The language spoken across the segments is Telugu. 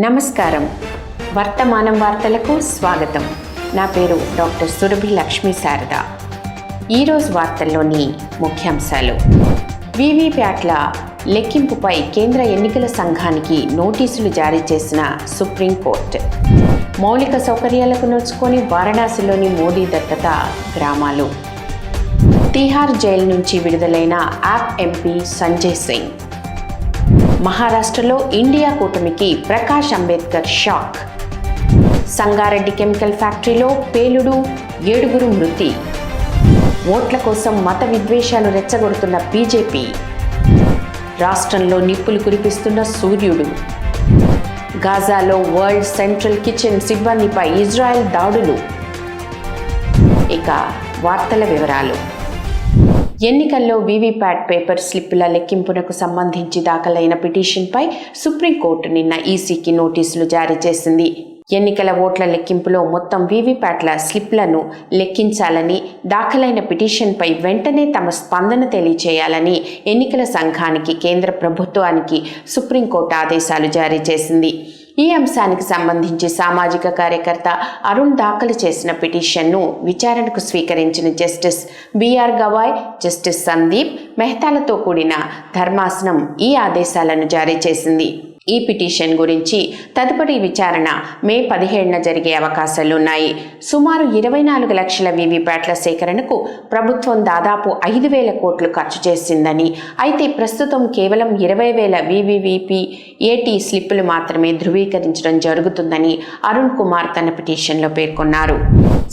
నమస్కారం. వర్తమానం వార్తలకు స్వాగతం. నా పేరు డాక్టర్ సురభి లక్ష్మీ శారద. ఈరోజు వార్తల్లోని ముఖ్యాంశాలు. వివిప్యాట్ల లెక్కింపుపై కేంద్ర ఎన్నికల సంఘానికి నోటీసులు జారీ చేసిన సుప్రీంకోర్టు. మౌలిక సౌకర్యాలకు నోచుకొని వారణాసిలోని మోడీ దత్తత గ్రామాలు. తీహార్ జైలు నుంచి విడుదలైన యాప్ ఎంపీ సంజయ్ సింగ్. మహారాష్ట్రలో ఇండియా కూటమికి ప్రకాష్ అంబేద్కర్ షాక్. సంగారెడ్డి కెమికల్ ఫ్యాక్టరీలో పేలుడు ఏడుగురు మృతి. ఓట్ల కోసం మత విద్వేషాలు రెచ్చగొడుతున్న బీజేపీ. రాష్ట్రంలో నిప్పులు కురిపిస్తున్న సూర్యుడు. గాజాలో వరల్డ్ సెంట్రల్ కిచెన్ సిబ్బందిపై ఇజ్రాయెల్ దాడులు. ఇక వార్తల వివరాలు. ఎన్నికల్లో వీవీప్యాట్ పేపర్ స్లిప్పుల లెక్కింపునకు సంబంధించి దాఖలైన పిటిషన్పై సుప్రీంకోర్టు నిన్న ఈసీకి నోటీసులు జారీ చేసింది. ఎన్నికల ఓట్ల లెక్కింపులో మొత్తం వీవీప్యాట్ల స్లిప్లను లెక్కించాలని దాఖలైన పిటిషన్పై వెంటనే తమ స్పందన తెలియచేయాలని ఎన్నికల సంఘానికి కేంద్ర ప్రభుత్వానికి సుప్రీంకోర్టు ఆదేశాలు జారీ చేసింది. ఈ అంశానికి సంబంధించి సామాజిక కార్యకర్త అరుణ్ దాఖలు చేసిన పిటిషన్ను విచారణకు స్వీకరించిన justice BR Gavai justice Sandeep మెహతాలతో కూడిన ధర్మాసనం ఈ ఆదేశాలను జారీ చేసింది. ఈ పిటిషన్ గురించి తదుపరి విచారణ మే పదిహేడున జరిగే అవకాశాలున్నాయి. సుమారు ఇరవై నాలుగు లక్షల వీవీప్యాట్ల సేకరణకు ప్రభుత్వం దాదాపు ఐదు వేల కోట్లు ఖర్చు చేసిందని అయితే ప్రస్తుతం కేవలం ఇరవై వేల వీవీవీపీ ఏటీ స్లిప్పులు మాత్రమే ధృవీకరించడం జరుగుతుందని అరుణ్ కుమార్ తన పిటిషన్లో పేర్కొన్నారు.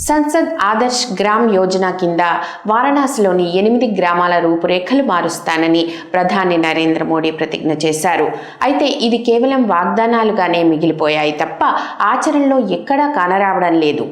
సంసద్ ఆదర్శ్ గ్రామ్ యోజన కింద వారణాసిలోని ఎనిమిది గ్రామాల రూపురేఖలు మారుస్తానని ప్రధాని నరేంద్ర మోడీ ప్రతిజ్ఞ చేశారు. అయితే ఇది కేవలం వాగ్దానాలుగానే మిగిలిపోయాయి తప్ప ఆచరణలో ఎక్కడా కానరావడం లేదు.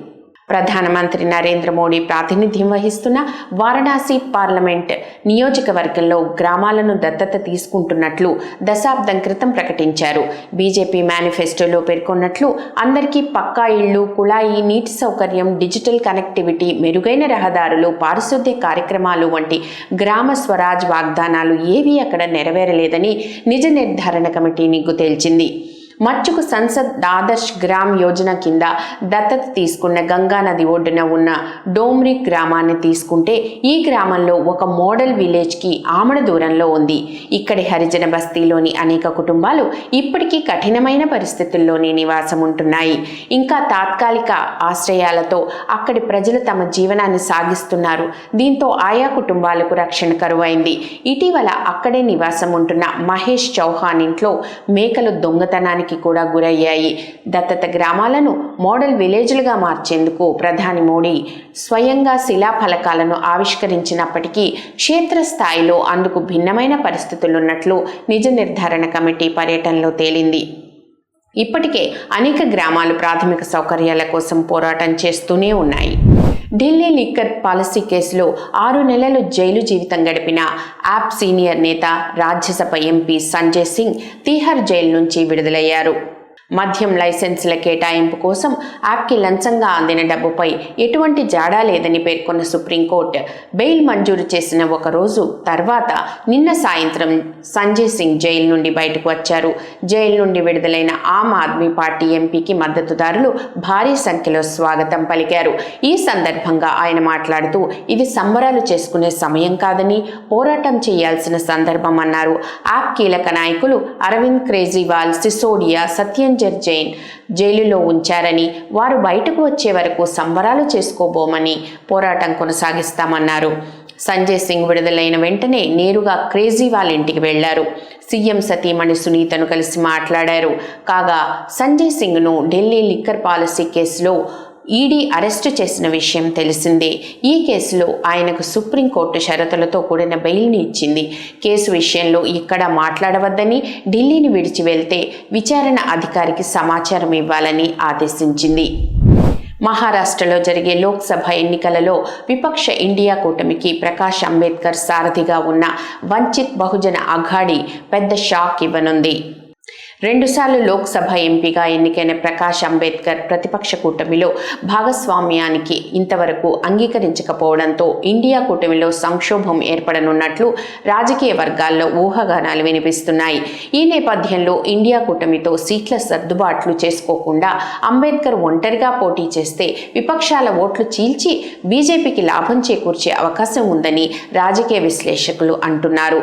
ప్రధానమంత్రి నరేంద్ర మోడీ ప్రాతినిధ్యం వహిస్తున్న వారణాసి పార్లమెంట్ నియోజకవర్గంలో గ్రామాలను దత్తత తీసుకుంటున్నట్లు దశాబ్దం క్రితం ప్రకటించారు. బీజేపీ మేనిఫెస్టోలో పేర్కొన్నట్లు అందరికీ పక్కా ఇళ్ళు కుళాయి నీటి సౌకర్యం డిజిటల్ కనెక్టివిటీ మెరుగైన రహదారులు పారిశుద్ధ్య కార్యక్రమాలు వంటి గ్రామ స్వరాజ్ వాగ్దానాలు ఏవీ అక్కడ నెరవేరలేదని నిజ నిర్ధారణ కమిటీ నిగ్గు తేల్చింది. మచ్చుకు సంసద్ ఆదర్శ్ గ్రామ్ యోజన కింద దత్తత తీసుకున్న గంగా నది ఒడ్డున ఉన్న డోమ్రి గ్రామాన్ని తీసుకుంటే ఈ గ్రామంలో ఒక మోడల్ విలేజ్కి ఆమడ దూరంలో ఉంది. ఇక్కడి హరిజన బస్తీలోని అనేక కుటుంబాలు ఇప్పటికీ కఠినమైన పరిస్థితుల్లోనే నివాసం ఉంటున్నాయి ఇంకా తాత్కాలిక ఆశ్రయాలతో అక్కడి ప్రజలు తమ జీవనాన్ని సాగిస్తున్నారు. దీంతో ఆయా కుటుంబాలకు రక్షణ కరువైంది. ఇటీవల అక్కడే నివాసం ఉంటున్న మహేష్ చౌహాన్ ఇంట్లో మేకలు దొంగతనానికి కూడా గురయ్యాయి. దత్తత గ్రామాలను మోడల్ విలేజ్లుగా మార్చేందుకు ప్రధాని మోడీ స్వయంగా శిలాఫలకాలను ఆవిష్కరించినప్పటికీ క్షేత్రస్థాయిలో అందుకు భిన్నమైన పరిస్థితులున్నట్లు నిజ నిర్ధారణ కమిటీ పర్యటనలో తేలింది. ఇప్పటికే అనేక గ్రామాలు ప్రాథమిక సౌకర్యాల కోసం పోరాటం చేస్తూనే ఉన్నాయి. ఢిల్లీ లిక్కర్ పాలసీ కేసులో ఆరు నెలలు జైలు జీవితం గడిపిన యాప్ సీనియర్ నేత రాజ్యసభ ఎంపీ సంజయ్ సింగ్ తీహార్ జైలు నుంచి విడుదలయ్యారు. మద్యం లైసెన్సుల కేటాయింపు కోసం యాప్కి లంచంగా అందిన డబ్బుపై ఎటువంటి జాడా లేదని పేర్కొన్న సుప్రీంకోర్టు బెయిల్ మంజూరు చేసిన ఒక రోజు తర్వాత నిన్న సాయంత్రం సంజయ్ సింగ్ జైలు నుండి బయటకు వచ్చారు. జైలు నుండి విడుదలైన ఆమ్ ఆద్మీ పార్టీ ఎంపీకి మద్దతుదారులు భారీ సంఖ్యలో స్వాగతం పలికారు. ఈ సందర్భంగా ఆయన మాట్లాడుతూ ఇది సంబరాలు చేసుకునే సమయం కాదని పోరాటం చేయాల్సిన సందర్భం అన్నారు. యాప్ కీలక నాయకులు అరవింద్ కేజ్రీవాల్ సిసోడియా సత్యం సత్యంజర్ జైన్ జైలులో ఉంచారని వారు బయటకు వచ్చే వరకు సంబరాలు చేసుకోబోమని పోరాటం కొనసాగిస్తామన్నారు. సంజయ్ సింగ్ విడుదలైన వెంటనే నేరుగా క్రేజీవాల్ ఇంటికి వెళ్ళారు సీఎం సతీమణి సునీతను కలిసి మాట్లాడారు. కాగా సంజయ్ సింగ్ను ఢిల్లీ లిక్కర్ పాలసీ కేసులో ఈడీ అరెస్టు చేసిన విషయం తెలిసిందే. ఈ కేసులో ఆయనకు సుప్రీంకోర్టు షరతులతో కూడిన బెయిల్ని ఇచ్చింది. కేసు విషయంలో ఇక్కడ మాట్లాడవద్దని ఢిల్లీని విడిచి వెళ్తే విచారణ అధికారికి సమాచారం ఇవ్వాలని ఆదేశించింది. మహారాష్ట్రలో జరిగే లోక్సభ ఎన్నికలలో విపక్ష ఇండియా కూటమికి ప్రకాష్ అంబేద్కర్ సారథిగా ఉన్న వంచిత్ బహుజన అఘాడీ పెద్ద షాక్ ఇవ్వనుంది. రెండుసార్లు లోక్సభ ఎంపీగా ఎన్నికైన ప్రకాష్ అంబేద్కర్ ప్రతిపక్ష కూటమిలో భాగస్వామ్యానికి ఇంతవరకు అంగీకరించకపోవడంతో ఇండియా కూటమిలో సంక్షోభం ఏర్పడనున్నట్లు రాజకీయ వర్గాల్లో ఊహాగానాలు వినిపిస్తున్నాయి. ఈ నేపథ్యంలో ఇండియా కూటమితో సీట్ల సర్దుబాట్లు చేసుకోకుండా అంబేద్కర్ ఒంటరిగా పోటీ చేస్తే విపక్షాల ఓట్లు చీల్చి బీజేపీకి లాభం చేకూర్చే అవకాశం ఉందని రాజకీయ విశ్లేషకులు అంటున్నారు.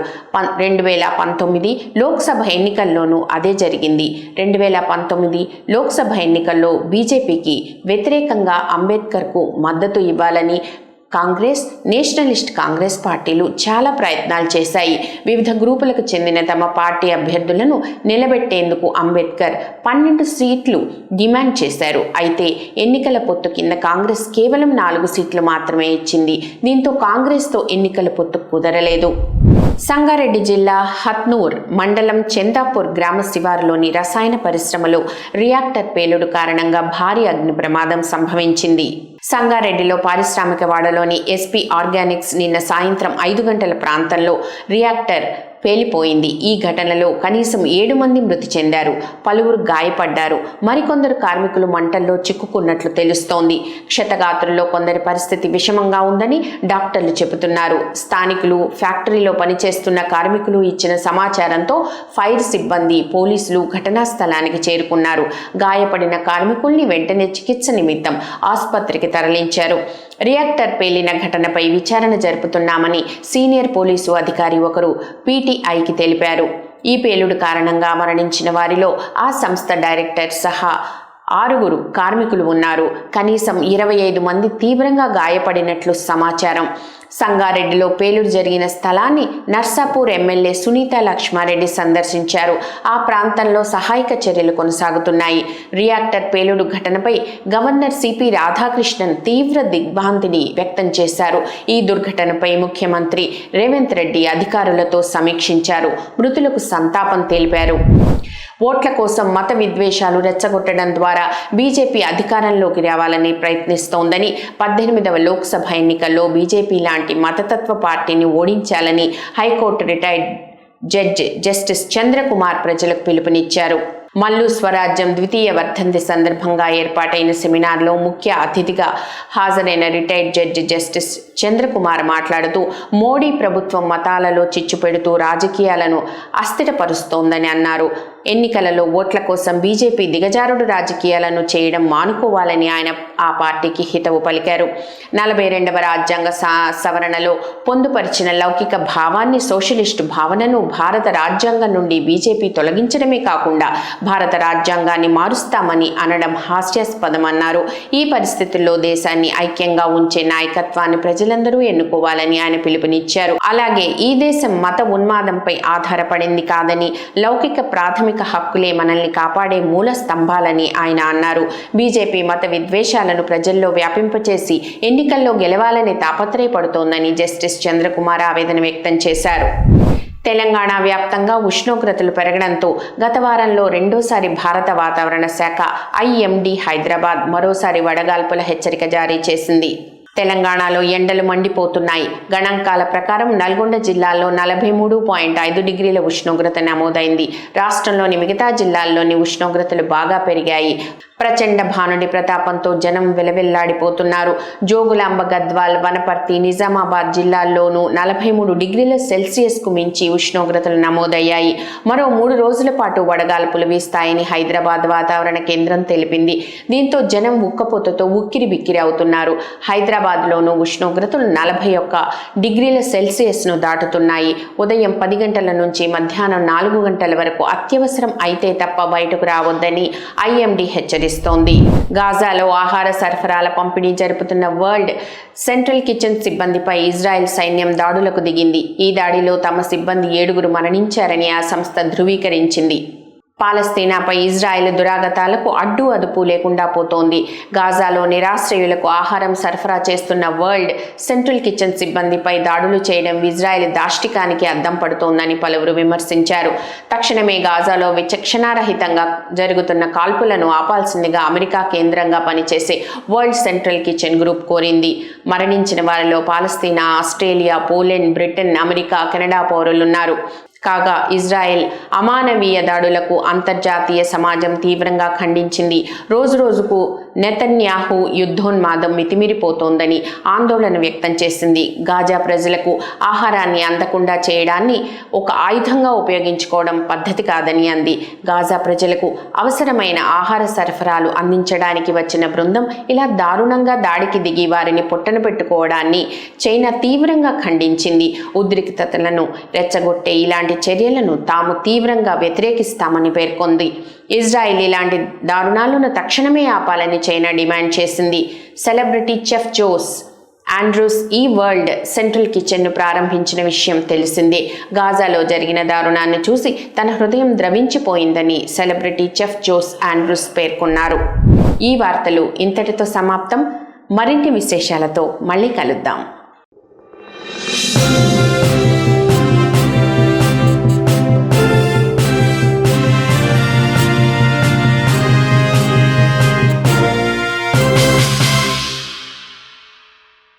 రెండు వేల పంతొమ్మిది లోక్సభ ఎన్నికల్లోనూ అదే జరిగింది. రెండు వేల పంతొమ్మిది లోక్సభ ఎన్నికల్లో బీజేపీకి వ్యతిరేకంగా అంబేద్కర్కు మద్దతు ఇవ్వాలని కాంగ్రెస్ నేషనలిస్ట్ కాంగ్రెస్ పార్టీలు చాలా ప్రయత్నాలు చేశాయి. వివిధ గ్రూపులకు చెందిన తమ పార్టీ అభ్యర్థులను నిలబెట్టేందుకు అంబేద్కర్ పన్నెండు సీట్లు డిమాండ్ చేశారు. అయితే ఎన్నికల పొత్తు కింద కాంగ్రెస్ కేవలం నాలుగు సీట్లు మాత్రమే ఇచ్చింది. దీంతో కాంగ్రెస్తో ఎన్నికల పొత్తు కుదరలేదు. సంగారెడ్డి జిల్లా హత్నూర్ మండలం చందాపూర్ గ్రామ శివారులోని రసాయన పరిశ్రమలో రియాక్టర్ పేలుడు కారణంగా భారీ అగ్ని ప్రమాదం సంభవించింది. సంగారెడ్డిలో పారిశ్రామిక వాడలోని ఎస్పీ ఆర్గానిక్స్ నిన్న సాయంత్రం ఐదు గంటల ప్రాంతంలో రియాక్టర్ పేలిపోయింది. ఈ ఘటనలో కనీసం ఏడు మంది మృతి చెందారు. పలువురు గాయపడ్డారు. మరికొందరు కార్మికులు మంటల్లో చిక్కుకున్నట్లు తెలుస్తోంది. క్షతగాత్రుల్లో కొందరి పరిస్థితి విషమంగా ఉందని డాక్టర్లు చెబుతున్నారు. స్థానికులు ఫ్యాక్టరీలో పనిచేస్తున్న కార్మికులు ఇచ్చిన సమాచారంతో ఫైర్ సిబ్బంది పోలీసులు ఘటనా స్థలానికి చేరుకున్నారు. గాయపడిన కార్మికుల్ని వెంటనే చికిత్స నిమిత్తం ఆసుపత్రికి తరలించారు. రియాక్టర్ పేలిన ఘటనపై విచారణ జరుపుతున్నామని సీనియర్ పోలీసు అధికారి ఒకరు పీటీఐకి తెలిపారు. ఈ పేలుడు కారణంగా మరణించిన వారిలో ఆ సంస్థ డైరెక్టర్ సహా ఆరుగురు కార్మికులు ఉన్నారు. కనీసం ఇరవై ఐదు మంది తీవ్రంగా గాయపడినట్లు సమాచారం. సంగారెడ్డిలో పేలుడు జరిగిన స్థలాన్ని నర్సాపూర్ ఎమ్మెల్యే సునీత లక్ష్మారెడ్డి సందర్శించారు. ఆ ప్రాంతంలో సహాయక చర్యలు కొనసాగుతున్నాయి. రియాక్టర్ పేలుడు ఘటనపై గవర్నర్ సిపి రాధాకృష్ణన్ తీవ్ర దిగ్భ్రాంతిని వ్యక్తం చేశారు. ఈ దుర్ఘటనపై ముఖ్యమంత్రి రేవంత్ రెడ్డి అధికారులతో సమీక్షించారు. మృతులకు సంతాపం తెలిపారు. ఓట్ల కోసం మత విద్వేషాలు రెచ్చగొట్టడం ద్వారా బీజేపీ అధికారంలోకి రావాలని ప్రయత్నిస్తోందని పద్దెనిమిదవ లోక్సభ ఎన్నికల్లో బీజేపీ లాంటి మతతత్వ పార్టీని ఓడించాలని high court retired judge justice Chandrakumar ప్రజలకు పిలుపునిచ్చారు. మల్లు స్వరాజ్యం ద్వితీయ వర్ధంతి సందర్భంగా ఏర్పాటైన సెమినార్లో ముఖ్య అతిథిగా హాజరైన రిటైర్డ్ జడ్జి జస్టిస్ చంద్రకుమార్ మాట్లాడుతూ మోడీ ప్రభుత్వం మతాలలో చిచ్చుపెడుతూ రాజకీయాలను అస్థిరపరుస్తోందని అన్నారు. ఎన్నికలలో ఓట్ల కోసం బీజేపీ దిగజారుడు రాజకీయాలను చేయడం మానుకోవాలని ఆయన ఆ పార్టీకి హితవు పలికారు. నలభై రెండవ రాజ్యాంగ సవరణలో పొందుపరిచిన లౌకిక భావాన్ని సోషలిస్టు భావనను భారత రాజ్యాంగం నుండి బీజేపీ తొలగించడమే కాకుండా భారత రాజ్యాంగాన్ని మారుస్తామని అనడం హాస్యాస్పదమన్నారు. ఈ పరిస్థితుల్లో దేశాన్ని ఐక్యంగా ఉంచే నాయకత్వాన్ని ప్రజలందరూ ఎన్నుకోవాలని ఆయన పిలుపునిచ్చారు. అలాగే ఈ దేశం మత ఉన్మాదంపై ఆధారపడింది కాదని లౌకిక ప్రాథమిక హక్కులే మనల్ని కాపాడే మూల స్తంభాలని ఆయన అన్నారు. బీజేపీ మత విద్వేషాలను ప్రజల్లో వ్యాపింపచేసి ఎన్నికల్లో గెలవాలని తాపత్రయపడుతోందని జస్టిస్ చంద్రకుమార్ ఆవేదన వ్యక్తం చేశారు. తెలంగాణ వ్యాప్తంగా ఉష్ణోగ్రతలు పెరగడంతో గత వారంలో రెండోసారి భారత వాతావరణ శాఖ ఐఎండి హైదరాబాద్ మరోసారి వడగాల్పుల హెచ్చరిక జారీ చేసింది. తెలంగాణలో ఎండలు మండిపోతున్నాయి. గణాంకాల ప్రకారం నల్గొండ జిల్లాలో నలభై మూడు పాయింట్ ఐదు డిగ్రీల ఉష్ణోగ్రత నమోదైంది. రాష్ట్రంలోని మిగతా జిల్లాల్లోని ఉష్ణోగ్రతలు బాగా పెరిగాయి. ప్రచండ భానుడి ప్రతాపంతో జనం వెలవెల్లాడిపోతున్నారు. జోగులాంబ గద్వాల్ వనపర్తి నిజామాబాద్ జిల్లాల్లోనూ నలభై మూడు డిగ్రీల సెల్సియస్కు మించి ఉష్ణోగ్రతలు నమోదయ్యాయి. మరో మూడు రోజుల పాటు వడగాల్పులు వీస్తాయని హైదరాబాద్ వాతావరణ కేంద్రం తెలిపింది. దీంతో జనం ఉక్కపోతతో ఉక్కిరి బిక్కిరి అవుతున్నారు. హైదరాబాద్లోనూ ఉష్ణోగ్రతలు నలభై ఒక్క డిగ్రీల సెల్సియస్ను దాటుతున్నాయి. ఉదయం పది గంటల నుంచి మధ్యాహ్నం నాలుగు గంటల వరకు అత్యవసరం అయితే తప్ప బయటకు రావద్దని ఐఎండీ హెచ్చరిస్తుంది. గాజాలో ఆహార సరఫరాల పంపిణీ జరుపుతున్న వరల్డ్ సెంట్రల్ కిచెన్ సిబ్బందిపై ఇజ్రాయెల్ సైన్యం దాడులకు దిగింది. ఈ దాడిలో తమ సిబ్బంది ఏడుగురు మరణించారని ఆ సంస్థ ధృవీకరించింది. పాలస్తీనాపై ఇజ్రాయెల్ దురాగతాలకు అడ్డు అదుపు లేకుండా పోతోంది. గాజాలో నిరాశ్రయులకు ఆహారం సరఫరా చేస్తున్న వరల్డ్ సెంట్రల్ కిచెన్ సిబ్బందిపై దాడులు చేయడం ఇజ్రాయెల్ దాష్టికానికి అద్దం పడుతోందని పలువురు విమర్శించారు. తక్షణమే గాజాలో విచక్షణారహితంగా జరుగుతున్న కాల్పులను ఆపాల్సిందిగా అమెరికా కేంద్రంగా పనిచేసే వరల్డ్ సెంట్రల్ కిచెన్ గ్రూప్ కోరింది. మరణించిన వారిలో Palestine Australia Poland Britain America Canada పౌరులున్నారు. కాగా ఇజ్రాయెల్ అమానవీయ దాడులకు అంతర్జాతీయ సమాజం తీవ్రంగా ఖండించింది. రోజురోజుకు నెతన్యాహు యుద్ధోన్మాదం మితిమిరిపోతోందని ఆందోళన వ్యక్తం చేసింది. గాజా ప్రజలకు ఆహారాన్ని అందకుండా చేయడాన్ని ఒక ఆయుధంగా ఉపయోగించుకోవడం పద్ధతి కాదని అంది. గాజా ప్రజలకు అవసరమైన ఆహార సరఫరాలు అందించడానికి వచ్చిన బృందం ఇలా దారుణంగా దాడికి దిగి వారిని పొట్టన పెట్టుకోవడాన్ని చైనా తీవ్రంగా ఖండించింది. ఉద్రిక్తతలను రెచ్చగొట్టే ఇలాంటి చర్యలను తాము తీవ్రంగా వ్యతిరేకిస్తామని పేర్కొంది. ఇజ్రాయిల్ ఇలాంటి దారుణాలను తక్షణమే ఆపాలని చైనా డిమాండ్ చేసింది. సెలబ్రిటీ చెఫ్ జోస్ ఆండ్రూస్ ఈ వరల్డ్ సెంట్రల్ కిచెన్ను ప్రారంభించిన విషయం తెలిసిందే. గాజాలో జరిగిన దారుణాన్ని చూసి తన హృదయం ద్రవించిపోయిందని సెలబ్రిటీ చెఫ్ జోస్ ఆండ్రూస్ పేర్కొన్నారు. ఈ వార్తలు ఇంతటితో సమాప్తం. మరిన్ని విశేషాలతో మళ్ళీ కలుద్దాం.